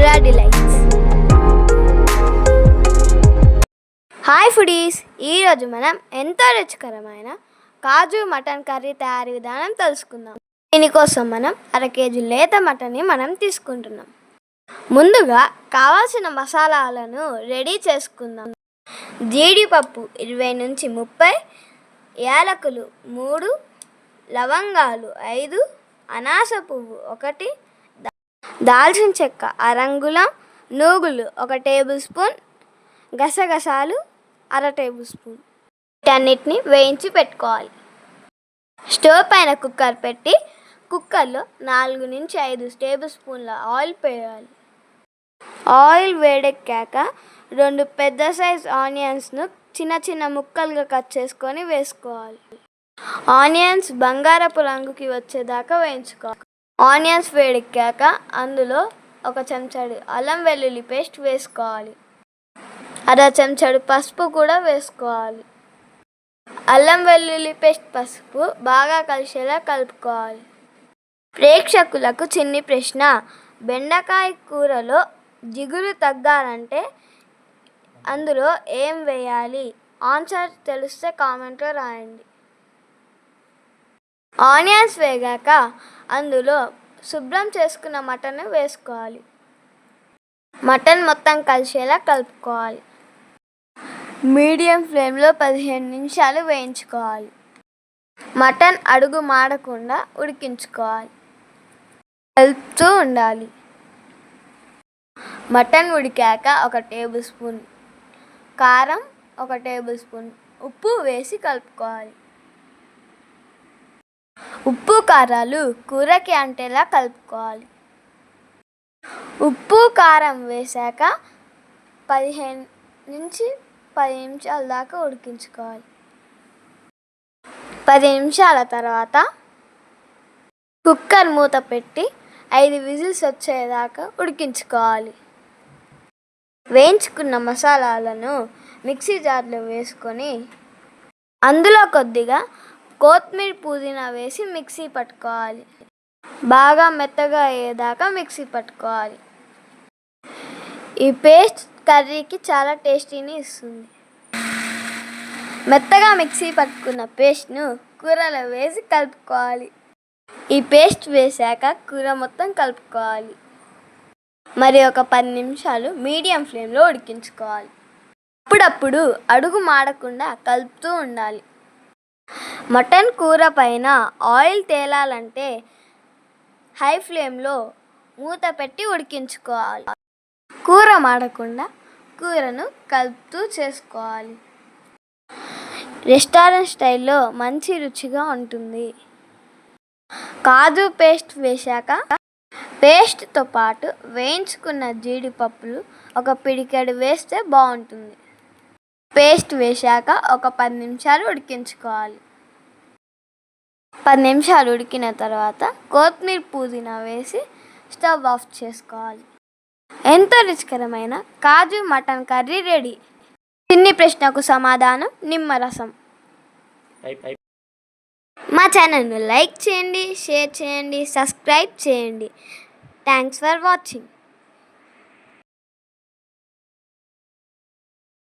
Madhura delights hi foodies ఈరోజు మనం ఎంతో రుచికరమైన కాజు మటన్ కర్రీ తయారీ విధానం తెలుసుకుందాం. దీనికోసం మనం అర కేజీ లేత మటన్ని మనం తీసుకుంటున్నాం. ముందుగా కావాల్సిన మసాలాలను రెడీ చేసుకుందాం. జీడిపప్పు ఇరవై నుంచి ముప్పై యాలకులు మూడు లవంగాలు ఐదు అనాస పువ్వు ఒకటి దాల్చిన చెక్క అరంగుళం నూగులు ఒక టేబుల్ స్పూన్ గసగసాలు అర టేబుల్ స్పూన్. వీటన్నిటిని వేయించి పెట్టుకోవాలి. స్టవ్ పైన కుక్కర్ పెట్టి కుక్కర్లో నాలుగు నుంచి ఐదు టేబుల్ స్పూన్ల ఆయిల్ పేయాలి ఆయిల్ వేడెక్కాక రెండు పెద్ద సైజ్ ఆనియన్స్ను చిన్న చిన్న ముక్కలుగా కట్ చేసుకొని వేసుకోవాలి. ఆనియన్స్ బంగారపు రంగుకి వచ్చేదాకా వేయించుకోవాలి. ఆనియన్స్ వేడెక్కాక అందులో ఒక చెంచాడు అల్లం వెల్లుల్లి పేస్ట్ వేసుకోవాలి. అర చెంచాడు పసుపు కూడా వేసుకోవాలి. అల్లం వెల్లుల్లి పేస్ట్ పసుపు బాగా కలిసేలా కలుపుకోవాలి. ప్రేక్షకులకు చిన్ని ప్రశ్న బెండకాయ కూరలో జిగురు తగ్గాలంటే అందులో ఏం వేయాలి? ఆన్సర్ తెలిస్తే కామెంట్లో రాయండి. ఆనియన్స్ వేగాక అందులో శుభ్రం చేసుకున్న మటన్ వేసుకోవాలి. మటన్ మొత్తం కలిసేలా కలుపుకోవాలి. మీడియం ఫ్లేమ్లో పదిహేను నిమిషాలు వేయించుకోవాలి. మటన్ అడుగు మాడకుండా ఉడికించుకోవాలి. కలుపుతూ ఉండాలి. మటన్ ఉడికాక ఒక టేబుల్ స్పూన్ కారం ఒక టేబుల్ స్పూన్ ఉప్పు వేసి కలుపుకోవాలి. ఉప్పు కారాలు కూరకి అంటేలా కలుపుకోవాలి. ఉప్పు కారం వేశాక పదిహేను నుంచి పది నిమిషాల దాకా ఉడికించుకోవాలి. పది నిమిషాల తర్వాత కుక్కర్ మూత పెట్టి ఐదు విజిల్స్ వచ్చేదాకా ఉడికించుకోవాలి. వేయించుకున్న మసాలాలను మిక్సీ జార్లో వేసుకొని అందులో కొద్దిగా కొత్తిమీర పుదీనా వేసి మిక్సీ పట్టుకోవాలి. బాగా మెత్తగా అయ్యేదాకా మిక్సీ పట్టుకోవాలి. ఈ పేస్ట్ కర్రీకి చాలా టేస్టీని ఇస్తుంది. మెత్తగా మిక్సీ పట్టుకున్న పేస్ట్ను కూరలో వేసి కలుపుకోవాలి. ఈ పేస్ట్ వేశాక కూర మొత్తం కలుపుకోవాలి. మరి ఒక పది నిమిషాలు మీడియం ఫ్లేమ్లో ఉడికించుకోవాలి. అప్పుడప్పుడు అడుగు మాడకుండా కలుపుతూ ఉండాలి. మటన్ కూర పైన ఆయిల్ తేలాలంటే హై ఫ్లేమ్లో మూత పెట్టి ఉడికించుకోవాలి. కూర మాడకుండా కూరను కలుపుతూ చేసుకోవాలి. రెస్టారెంట్ స్టైల్లో మంచి రుచిగా ఉంటుంది. కాజు పేస్ట్ వేశాక పేస్ట్తో పాటు వేయించుకున్న జీడిపప్పులు ఒక పిడికెడు వేస్తే బాగుంటుంది. పేస్ట్ వేశాక ఒక పది నిమిషాలు ఉడికించుకోవాలి. పది నిమిషాలు ఉడికిన తర్వాత కొత్తిమీర పుదీనా వేసి స్టవ్ ఆఫ్ చేసుకోవాలి. ఎంతో రుచికరమైన కాజు మటన్ కర్రీ రెడీ. చిన్ని ప్రశ్నకు సమాధానం నిమ్మరసం. మా ఛానల్ను లైక్ చేయండి షేర్ చేయండి సబ్స్క్రైబ్ చేయండి. Thanks for watching.